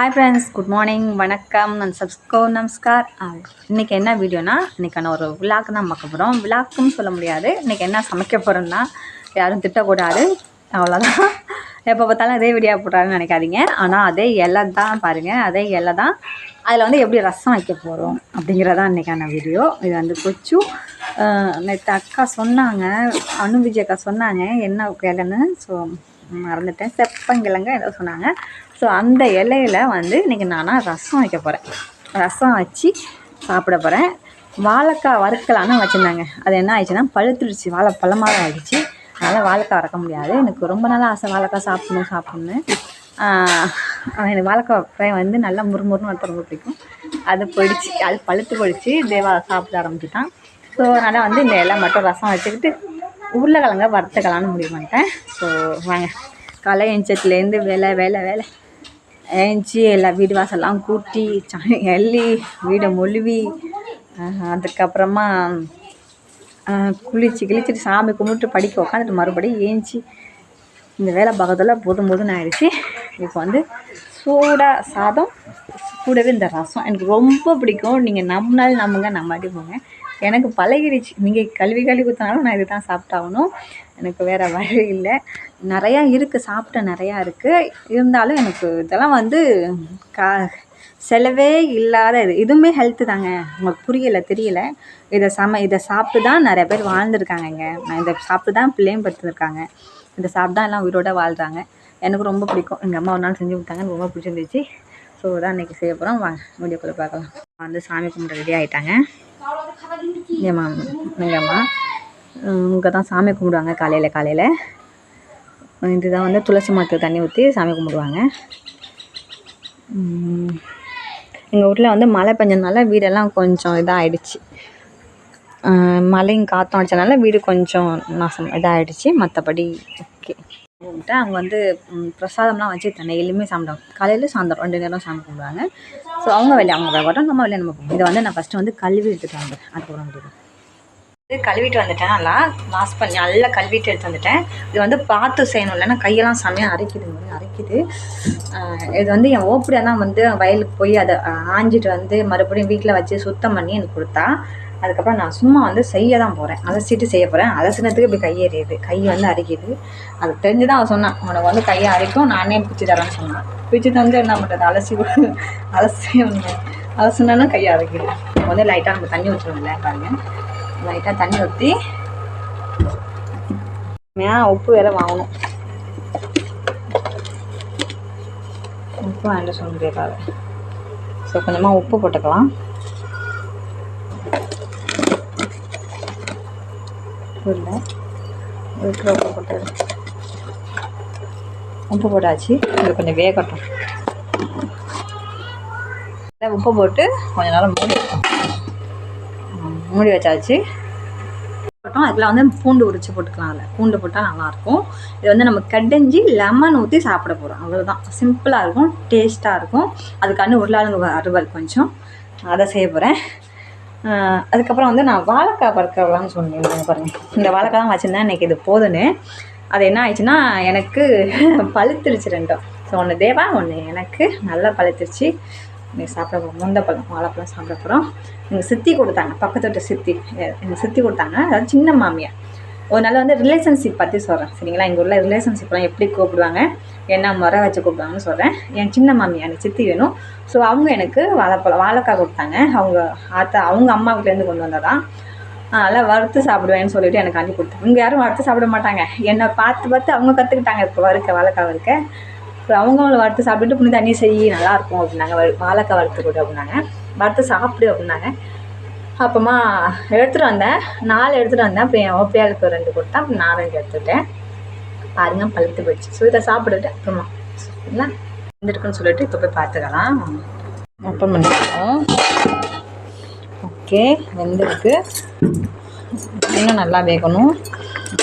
Hi friends good morning வணக்கம் நான் சப்ஸ்கோ நமஸ்கார். இன்றைக்கி என்ன வீடியோனா இன்றைக்கான ஒரு விழாக்கு தான் பார்க்க போகிறோம் விழாக்குன்னு சொல்ல முடியாது. இன்றைக்கி என்ன சமைக்க போகிறோம்னா யாரும் திட்டக்கூடாது. அவ்வளோதான் எப்போ பார்த்தாலும் அதே வீடியோ போடுறாருன்னு நினைக்காதீங்க. ஆனால் அதே இலை தான் பாருங்கள் அதே இலை தான். அதில் வந்து எப்படி ரசம் வைக்க போகிறோம் அப்படிங்கிறதான் இன்றைக்கான வீடியோ இது வந்து கொச்சு. நேற்று அக்கா சொன்னாங்க அனு விஜய் அக்கா சொன்னாங்க என்ன இலைன்னு ஸோ மறந்துட்டேன். செப்பங்கிழங்க ஏதோ சொன்னாங்க. ஸோ அந்த இலையில வந்து இன்றைக்கி நான் ரசம் வைக்க போகிறேன் ரசம் வச்சு சாப்பிட போகிறேன் வாழைக்காய் வறுக்கலான்னு வச்சுருந்தாங்க. அது என்ன ஆயிடுச்சுன்னா பழுத்துருச்சு வாழை பழமாக ஆயிடுச்சு. அதனால் வாழைக்காய் வறக்க முடியாது. எனக்கு ரொம்ப நாள் ஆசை வாழைக்காய் சாப்பிடணும் சாப்பிட்ணுன்னு எனக்கு வாழைக்காய் ஃப்ரை வந்து நல்லா முறுமுறுன்னு வறுத்த ரொம்ப பிடிக்கும். அது போயிடுச்சு அது பழுத்து போயிடுச்சு தேவா சாப்பிட ஆரம்பிச்சுட்டான். ஸோ அதனால் வந்து இந்த இலை மட்டும் ரசம் வச்சுக்கிட்டு உருளைக்கிழங்க வறுத்துக்கலான்னு முடிவு பண்ணிட்டேன். ஸோ வாங்க. காலை எஞ்சத்துலேருந்து வேலை வேலை வேலை. ஏஞ்சி எல்லா வீடு வாசல்லாம் கூட்டி சாணி அள்ளி வீடை மொழுவி அதுக்கப்புறமா குளிச்சு கிழிச்சிட்டு சாமி கும்பிட்டு படிக்க உட்காந்துட்டு மறுபடியும் ஏஞ்சி இந்த வேலை பார்க்கறதுல போதும் போதும் ஆயிடுச்சு. இப்போ வந்து சூடாக சாதம் கூடவே இந்த ரசம். எனக்கு ரொம்ப பிடிக்கும். நீங்கள் நம்பினாலும் நம்புங்க நம்பாட்டி போங்க. எனக்கு பழகிடுச்சு நீங்கள் கல்வி கல்வி கொடுத்தனாலும் நான் இது தான் சாப்பிட்டாகணும். எனக்கு வேறு வழி இல்லை. நிறையா இருக்குது சாப்பிட்ட நிறையா இருக்குது இருந்தாலும் எனக்கு இதெல்லாம் வந்து கா செலவே இல்லாத இது. இதுவுமே ஹெல்த்து தாங்க. உங்களுக்கு புரியலை தெரியல. இதை சம இதை சாப்பிட்டு தான் நிறைய பேர் வாழ்ந்துருக்காங்கங்க நான் இதை சாப்பிட்டு தான் பிள்ளையும் படுத்துருக்காங்க இதை சாப்பிட்டு தான் எல்லாம் உயிரோட வாழ்கிறாங்க எனக்கு ரொம்ப பிடிக்கும். எங்கள் அம்மா ஒரு நாள் செஞ்சு கொடுத்தாங்க. எனக்கு ரொம்ப பிடிச்சிருந்துச்சு. ஸோ தான் இன்றைக்கி செய்ய போகிறோம் வாங்க வீடியோக்குள்ளே பார்க்கலாம். வந்து சாமி கும்பிட்டு ரெடி ஆகிட்டாங்க ஏம்மா எங்கம்மா இங்கே தான் சாமி கும்பிடுவாங்க காலையில் காலையில். இதுதான் வந்து துளசி மரத்துக்கு தண்ணி ஊற்றி சாமி கும்பிடுவாங்க. எங்கள் ஊரில் வந்து மழை பெஞ்சதுனால வீடெல்லாம் கொஞ்சம் இதாகிடுச்சு மழையும் காற்றும் அடித்தனால வீடு கொஞ்சம் நாசம் இதாகிடுச்சு மற்றபடி கும்பிட்டு அவங்க வந்து பிரசாதம்லாம் வச்சு டெய்லியுமே சாப்பிடுவாங்க. காலையில் சாயந்தரம் ரெண்டு நேரம் சாமி கும்பிடுவாங்க. ஸோ அவங்க வெளியே அவங்க விளையாட்டும் நம்ம வெளியே நம்ம போவோம். இதை வந்து நான் ஃபஸ்ட்டு வந்து கழுவி எடுத்துகிட்டு வந்தேன் அதுக்கப்புறம் வந்து இது. கழுவிட்டு வந்துட்டேன். நல்லா வாஷ் பண்ணி நல்லா கழுவிட்டு எடுத்து வந்துட்டேன். இது வந்து பார்த்து செய்யணும். இல்லைன்னா கையெல்லாம் செம்மையாக அரைக்குது. மாதிரி அரைக்குது. இது வந்து என் ஓப்படியாக தான் வந்து வயலுக்கு போய் அதை ஆஞ்சிட்டு வந்து மறுபடியும் வீட்டில் வச்சு சுத்தம் பண்ணி எனக்கு கொடுத்தா. அதுக்கப்புறம் நான் சும்மா வந்து செய்ய தான் போகிறேன் அலசிட்டு செய்ய போகிறேன் அலசினத்துக்கு இப்படி கையேறியது கை வந்து அரிக்குது. அது தெரிஞ்சு தான் அவன் சொன்னான். உனக்கு வந்து கையை அரைக்கும் நானே பிச்சு தரேன்னு சொன்னான். பிச்சு தந்து என்ன பண்ணுறது அலசி அலசி அலசினாலும் கையை அரைக்குது. வந்து லைட்டாக நம்ம தண்ணி ஊற்றணும்ல பாருங்கள் லைட்டாக தண்ணி ஊற்றி ஏன் உப்பு வேறு வாங்கணும். உப்பு வாங்கிட்டு சொல்ல முடியாது ஸோ கொஞ்சமாக உப்பு போட்டுக்கலாம். உப்பு இல்லை. இருக்கிற உப்பு போட்டு உப்பு போட்டாச்சு. இது கொஞ்சம் வேகட்டும். உப்பு போட்டு கொஞ்ச நேரம் மூடி மூடி வச்சாச்சு. போட்டோம் அதில் வந்து பூண்டு உரிச்சு போட்டுக்கலாம் அதில். பூண்டு போட்டால் நல்லாயிருக்கும். இது வந்து நம்ம கடைஞ்சி லெமன் ஊற்றி சாப்பிட போகிறோம். அவ்வளோதான் சிம்பிளாக இருக்கும். டேஸ்ட்டாக இருக்கும். அதுக்கான உருளாளுங்க அறுவல் கொஞ்சம். அதை செய்ய போகிறேன். அதுக்கப்புறம் வந்து நான் வாழைக்காய் பறக்கலாம்னு சொன்னேன் பாருங்கள் இந்த வாழைக்காய் தான் வச்சுருந்தேன். இன்றைக்கி இது போதுன்னு. அது என்ன ஆயிடுச்சுன்னா எனக்கு பழுத்துருச்சு ரெண்டும். ஸோ ஒன்று தேவா ஒன்று எனக்கு. நல்லா பழுத்துருச்சு. இன்றைக்கி சாப்பிட போகிறோம் முந்தப்பழம் வாழைப்பழம் சாப்பிட போகிறோம் எங்கள் சித்தி கொடுத்தாங்க. பக்கத்து வீட்டு சித்தி. எங்கள் சித்தி கொடுத்தாங்க. அதாவது சின்ன மாமியார். ஒரு நாள் வந்து ரிலேஷன்ஷிப் பற்றி சொல்கிறேன் சரிங்களா? எங்கள் ஊரில் ரிலேஷன்ஷிப்லாம் எப்படி கூப்பிடுவாங்க? என்ன முறை வச்சு கூப்பிடுவாங்கன்னு சொல்கிறேன் என் சின்ன மாமி எனக்கு சித்தி வேணும். ஸோ அவங்க எனக்கு வாழைப்பழம் வாழைக்காய் கொடுத்தாங்க. அவங்க ஆத்தா அவங்க அம்மா வீட்டிலேருந்து கொண்டு வந்ததான் அதெல்லாம் வறுத்து சாப்பிடுவேன்னு சொல்லிட்டு எனக்கு அனுப்பி கொடுத்தாங்க. இங்கே யாரும் வறுத்து சாப்பிட மாட்டாங்க. என்னை பார்த்து பார்த்து அவங்க கற்றுக்கிட்டாங்க இப்போ வறுக்க வாழைக்காய் வறுக்க. ஸோ அவங்கள வறுத்து சாப்பிட்டுட்டு புனித தண்ணி செய்ய நல்லாயிருக்கும் அப்படின்னாங்க. வாழைக்காய் வறுத்து கொடு அப்படின்னாங்க. வறுத்து சாப்பிடு அப்படின்னாங்க. அப்புறமா எடுத்துகிட்டு வந்தேன். நாலு எடுத்துகிட்டு வந்தேன். அப்புறம் என் ஓப்பியாளுக்கு ரெண்டு கொடுத்தேன். அப்புறம் நான் ரெண்டு எடுத்துட்டேன். பாருங்க பழுத்து போயிடுச்சு. ஸோ இதை சாப்பிட்டுட்டு அப்புறமா சரிங்களா வந்துருக்குன்னு சொல்லிட்டு இப்போ போய் பார்த்துக்கலாம். ஓப்பன் பண்ணிக்கலாம். ஓகே வெந்திருக்கு. இன்னும் நல்லா வேகணும்.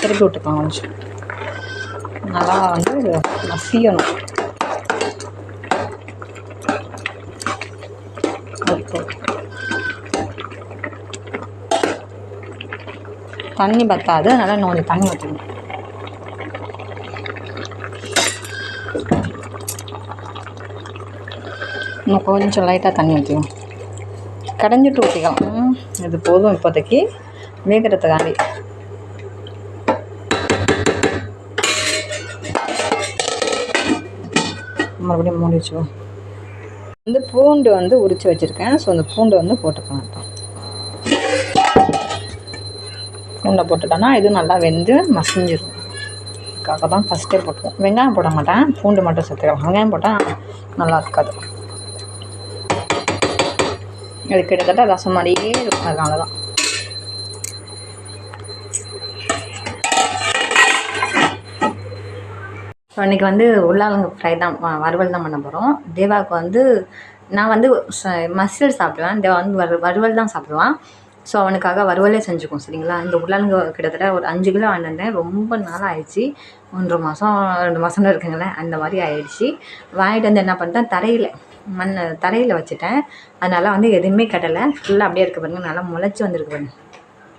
திருப்பி விட்டுக்கலாம் கொஞ்சம். நல்லா வந்து மசியணும். ஓகே. தண்ணி பத்தாது அதனால் இன்னும் கொஞ்சம் தண்ணி ஊற்றணும் இன்னும் கொஞ்சம் லைட்டாக தண்ணி ஊற்றிக்கும் கடைஞ்சிட்டு ஊற்றிக்கலாம் இது போதும் இப்போதைக்கு. வேகிறதுக்காண்டி. மறுபடியும் மூடி வச்சுக்கோ. வந்து பூண்டு வந்து உரித்து வச்சுருக்கேன். ஸோ அந்த பூண்டு வந்து போட்டுக்கலாம். இப்போ பூண்டை போட்டுட்டோன்னா இது நல்லா வெந்து மசிஞ்சிடும் அதுக்காக தான் ஃபஸ்ட்டே போட்டுருவோம். வெங்காயம் போட மாட்டேன். பூண்டு மட்டும் சேர்த்துக்கலாம். வெங்காயம் போட்டால் நல்லா இருக்காது. அது கிட்டத்தட்ட ரசம் மாதிரியே இருக்கும். அதனால தான். ஸோ அன்றைக்கி வந்து உருளைக்கிழங்கு ஃப்ரை தான் வறுவல் தான் பண்ண போகிறோம் தேவாவுக்கு வந்து நான் வந்து மசில் சாப்பிடுவேன். தேவா வந்து வறு வறுவல் தான் சாப்பிடுவான் ஸோ அவனுக்காக வறுவலே செஞ்சுக்கும் சரிங்களா இந்த உருளைக்கிழங்கு கிட்டத்தட்ட ஒரு அஞ்சு கிலோ வாங்கிட்டு வந்தேன் ரொம்ப நாள் ஆயிடுச்சு ஒன்றரை மாதம் ரெண்டு மாதம்னு இருக்குங்களேன் அந்த மாதிரி ஆயிடுச்சு வாங்கிட்டு வந்து என்ன பண்ணிட்டேன் தரையில் மண் தரையில் வச்சுட்டேன் அதனால் வந்து எதுவுமே கட்டலை ஃபுல்லாக அப்படியே இருக்க பாருங்க நல்லா முளைச்சி வந்திருக்கு பாருங்க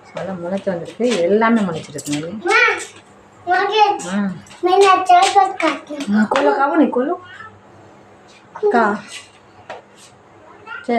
ஸோ நல்லா முளைச்சி வந்திருக்கு எல்லாமே முளைச்சிருக்கு ம் हाँ, खोलो का नहीं खोलो का चे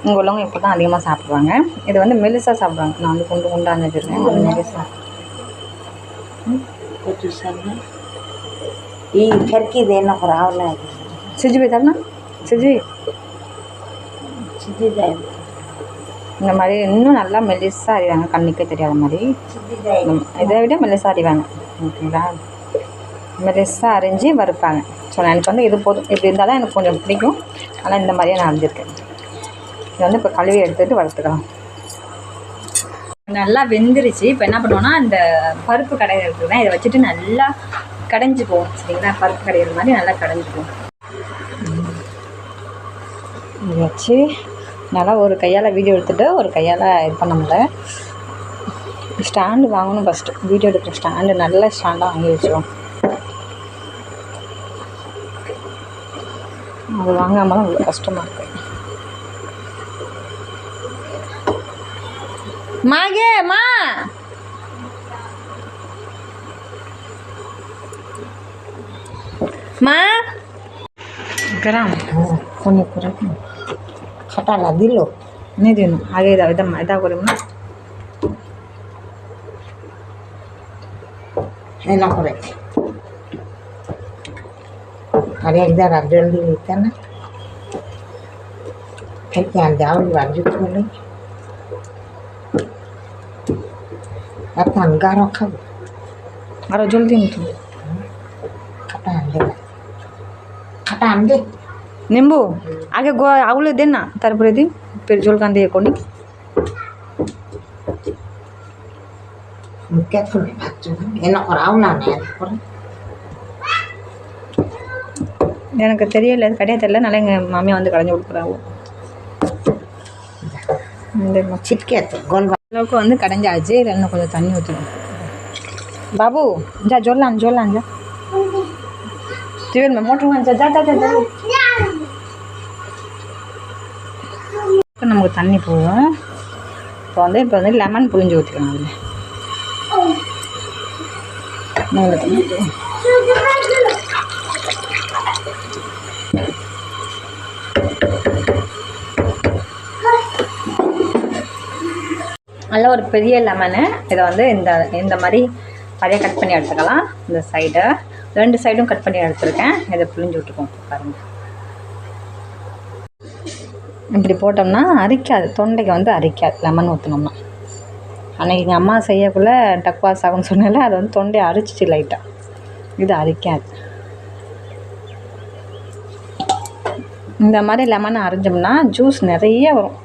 இங்கே உள்ளவங்க இப்போ தான் அதிகமாக சாப்பிடுவாங்க இது வந்து மெலிசாக சாப்பிடுவாங்க நான் வந்து குண்டு குண்டு அரைஞ்சி வச்சுருக்கேன் அது மெலிசா ಈ ಕರ್ಕಿದೇನೋ ರಾವಣ சிஜி போய் தரணும் சிஜி ಸಿದ್ದಿದೆ இந்த மாதிரி இன்னும் நல்லா மெலிசாக அறிவாங்க கண்ணுக்கே தெரியாத மாதிரி ಸಿದ್ದಿದೆ ம், இதை விட மெலிசாக அறிவாங்க ஓகேங்களா மெலிசாக அரிஞ்சு வறுப்பாங்க ஸோ நான் எனக்கு வந்து இது போதும் இப்படி இருந்தால் தான் எனக்கு கொஞ்சம் பிடிக்கும் ஆனால் இந்த மாதிரியே நான் அரைஞ்சிருக்கேன் இதை வந்து இப்போ கழுவி எடுத்துகிட்டு வறுத்துக்கலாம் நல்லா வெந்துருச்சு. இப்போ என்ன பண்ணுவோம்னா இந்த பருப்பு கடையில் இருக்குதுதான் இதை வச்சுட்டு நல்லா கடைஞ்சிப்போம் சரிங்களா? பருப்பு கடையிற மாதிரி நல்லா கடைஞ்சிப்போம் இதை வச்சு நல்லா ஒரு கையால் வீடியோ எடுத்துகிட்டு ஒரு கையால் இது பண்ண முடியல. ஸ்டாண்டு வாங்கணும் ஃபஸ்ட்டு வீடியோ எடுக்கிற ஸ்டாண்டு நல்ல ஸ்டாண்டாக வாங்கி வச்சிருவோம். அது வாங்காமல் தான் உங்களுக்கு கஷ்டமாக இருக்கு. মা গে, মা। মা। গ্রাম। ফোন করে খাটালা দিল। নে দিন আগে দাও, এটা মাইদা করে না এনা করে। আরে এক আর জল দিয়ে দিতে না খেতে আর দাও বাজু করে এখন গাঢ় খাব আরও জলদি নিত খাটা আনবে খাটা আনবে নিম্বু? আগে আউলে দে না তারপরে দিন ফের জল কান দিয়ে কনি எனக்கு தெரியல கிடையாது தெரியல அதனால எங்கள் மாமியா வந்து கடைஞ்சி கொடுக்குறாங்க இந்த சிட்கேத் அளவுக்கு வந்து கடைஞ்சாச்சு. இதில் இன்னும் கொஞ்சம் தண்ணி ஊற்றணும் பாபு ஜா சொல்லாம் சொல்லாம் ஜா. திவேல் மோட்டர் வாங்க ஜா ஜா ஜா இப்போ நமக்கு தண்ணி போகும் இப்போ வந்து இப்போ வந்து லெமன் புளிஞ்சு ஊற்றிக்கலாம் அதில். மேலே நல்ல ஒரு பெரிய லெமனு. இதை வந்து இந்த இந்த மாதிரி நிறைய கட் பண்ணி எடுத்துக்கலாம். இந்த சைடை ரெண்டு சைடும் கட் பண்ணி எடுத்துருக்கேன். இதை புளிஞ்சு விட்டுக்கோம் பாருங்கள் இப்படி போட்டோம்னா அரிக்காது. தொண்டைக்கு வந்து அரிக்காது. லெமன் ஊற்றினோம்னா அன்னைக்கு எங்கள் அம்மா செய்யக்குள்ளே டக்வாஸ் ஆகும்னு சொன்னால அது வந்து தொண்டையை அரிச்சிச்சு லைட்டாக இது அரிக்காது. இந்த மாதிரி லெமனை அரைஞ்சோம்னா ஜூஸ் நிறைய வரும்.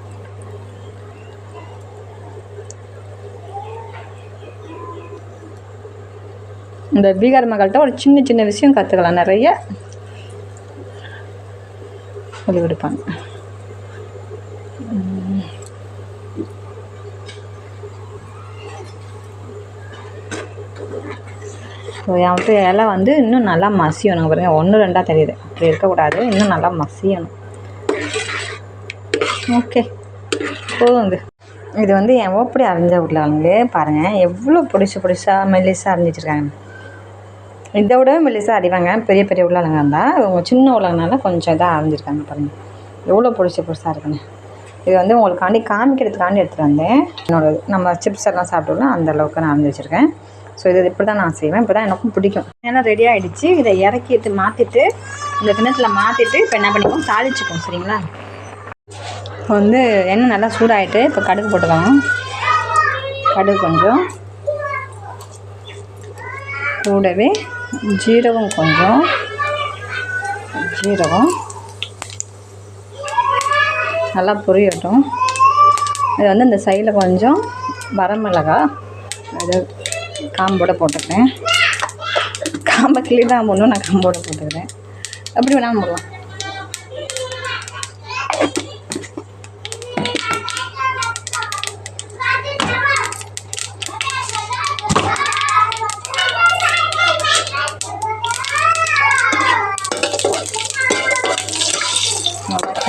இந்த பீகார் மக்கள்கிட்ட ஒரு சின்ன சின்ன விஷயம் கற்றுக்கலாம் நிறைய சொல்லி கொடுப்பாங்க ஸோ வந்துட்டு இலை வந்து இன்னும் நல்லா மசியணும் பாருங்கள் ஒன்று ரெண்டாக தெரியுது. அப்படி இருக்கக்கூடாது. இன்னும் நல்லா மசியணும். ஓகே. போதுங்க. இது வந்து என் ஓப்படி அரைஞ்ச உள்ளவங்களே பாருங்கள் எவ்வளோ பிடிச்சி பிடிச்சா மெல்லிசாக அரைஞ்சி இதை விட மெல்லிஸாக அடிவாங்க பெரிய பெரிய உருளைக்கிழங்கா இருந்தால் இவங்க சின்ன உருளைனால கொஞ்சம் இதாக அரைஞ்சிருக்காங்க பாருங்கள் எவ்வளோ பிடிச்சி பிடிச்சா இருக்குன்னு. இது வந்து உங்களுக்காண்டி காமிக்கிறதுக்காண்டி எடுத்துகிட்டு வந்தேன். என்னோட நம்ம சிப்ஸ் எல்லாம் சாப்பிட்டோம்னா அந்த அளவுக்கு நான் அரைஞ்சி வச்சுருக்கேன். ஸோ இது இப்படி தான் நான் செய்வேன். இப்படி தான் எனக்கும் பிடிக்கும். ஏன்னா ரெடி ஆகிடுச்சு இதை இறக்கிட்டு மாற்றிட்டு இந்த கிணத்துல மாற்றிட்டு இப்போ என்ன பண்ணிப்போம் தாளிச்சுப்போம். சரிங்களா? இப்போ வந்து எண்ணெய் நல்லா சூடாயிட்டு இப்போ கடுகு போட்டுக்கலாம். கடுகு கொஞ்சம். கூடவே ஜீரகம் கொஞ்சம். ஜீரகம். நல்லா புரியட்டும். இது வந்து இந்த சைடில் கொஞ்சம் வரமிளகா இது காம்போட போட்டுக்கிறேன். காம்பை கிளி தான் போடணும் நான் காம்போட போட்டுக்கிறேன். அப்படி வேணாலும் போடலாம்.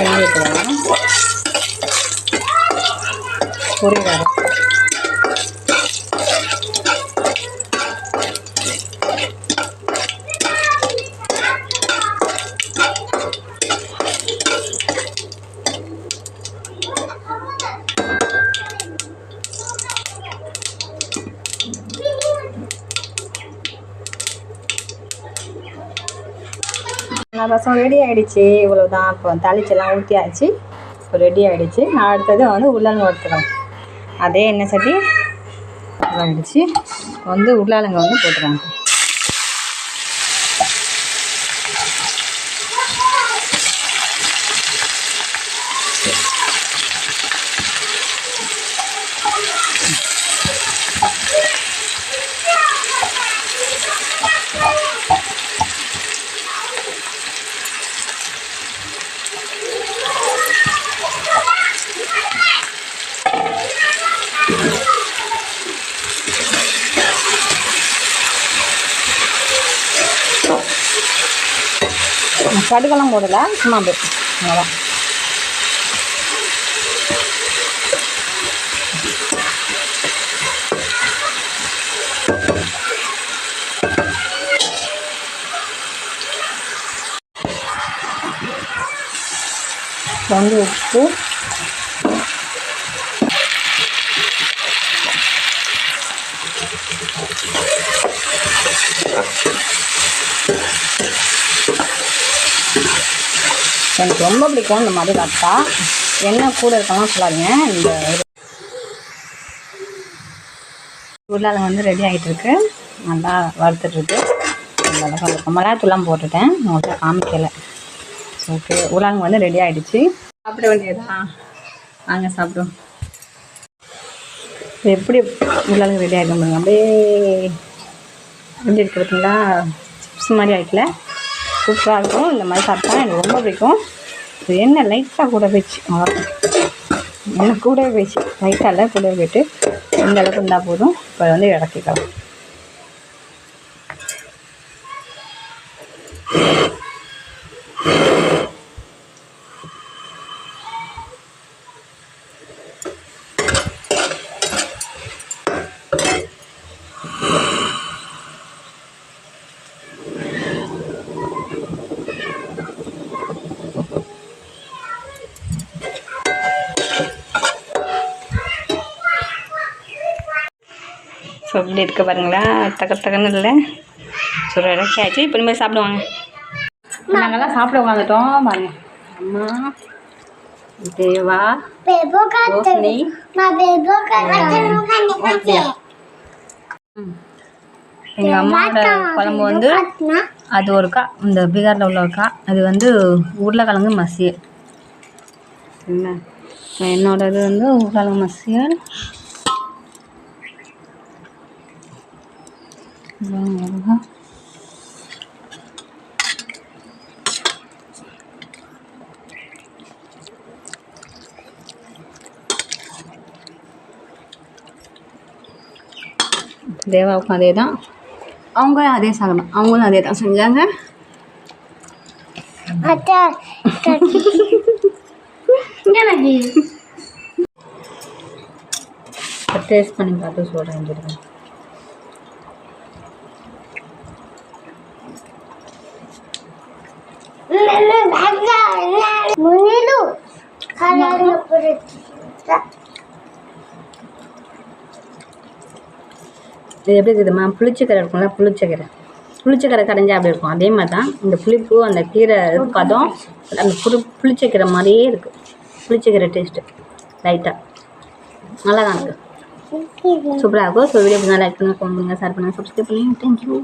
நல்லா கிளி நான் ரசம் ரெடி ஆகிடுச்சு இவ்வளோதான் இப்போ தாளிச்செல்லாம் ஊற்றியாச்சு இப்போ ரெடி ஆகிடுச்சு அடுத்தது வந்து உருளைங்க வறுத்துக்கலாம் அதே எண்ணெய் சட்டி ஆகிடுச்சு வந்து உருளைங்க வந்து போட்டுருவாங்க கடுகெல்லாம் போடல சும்மா அப்படி அவ்வளோதான் வந்து உப்பு எனக்கு ரொம்ப பிடிக்கும் இந்த மாதிரி வத்தா என்ன கூட இருக்கலாம் சொல்லாதீங்க. இந்த உருளைக்கிழங்கு வந்து ரெடி ஆகிட்டு இருக்கு நல்லா வறுத்துட்ருக்கு அழகாக இருக்கும் மிளகாத்தூள்லாம் போட்டுட்டேன். உங்கள்கிட்ட காமிக்கலை. ஓகே உருளைக்கிழங்கு வந்து ரெடி ஆகிடுச்சு சாப்பிட வேண்டியதா? வாங்க சாப்பிடும் எப்படி உருளைக்கிழங்கு ரெடி ஆகிடும் பாருங்க. அப்படியே எப்படி இருக்கு பார்த்தீங்களா சிப்ஸ் மாதிரி ஆகிக்கல சூப்பராக இருக்கும். இந்த மாதிரி சாப்பிட்டா எனக்கு ரொம்ப பிடிக்கும். எண்ணெய் லைட்டாக கூட போயிடுச்சு எண்ணெய் கூடவே போயிடுச்சு லைட்டாக இல்லை போயிட்டு இந்த அளவுக்கு இருந்தால் போதும். இப்போ வந்து இறக்கிக்கலாம். இப்படி இருக்க பாருங்களா. தக்க தக்கன்னு இல்லை. இறக்கி ஆச்சு. இப்போ இனிமேல் சாப்பிடுவாங்க. நாங்கள்லாம் சாப்பிட உட்காந்துட்டோம். பாருங்க. அம்மா. தேவா. ரோஷினி எங்கள் அம்மாவோட குழம்பு வந்து அது ஒரு கா இந்த பீகாரில் உள்ள ஒரு கா. அது வந்து உருளைக்கிழங்கு மசியல். என்ன? என்னோடது வந்து உருளைக்கிழங்கு மசியல். மிளகா தேவாவுக்கும் அதே தான் அவங்க அதே சாதம் அவங்களும் அதே தான். செஞ்சாங்க டேஸ்ட் பண்ணி பார்த்து சொல்கிறேன் கலர்ல பொறுத்து இது எப்படி இருக்குதுமா புளிச்சக்கரை இருக்கும்ல புளிச்சக்கரை புளிச்சக்கரை கடைஞ்சா அப்படி இருக்கும்? அதே மாதிரி தான் இந்த புளிப்பு அந்த கீரை பதம் அந்த புளி புளிச்சக்கரை மாதிரியே இருக்குது புளிச்சக்கரை டேஸ்ட்டு லைட்டாக நல்லா தான் இருக்குது சூப்பராக இருக்கும். ஸோ வீடியோ லைக் பண்ணுங்கள் கமெண்ட் பண்ணுங்கள் ஷேர் பண்ணுங்கள் சப்ஸ்கிரைப் பண்ணுங்கள் தேங்க்யூ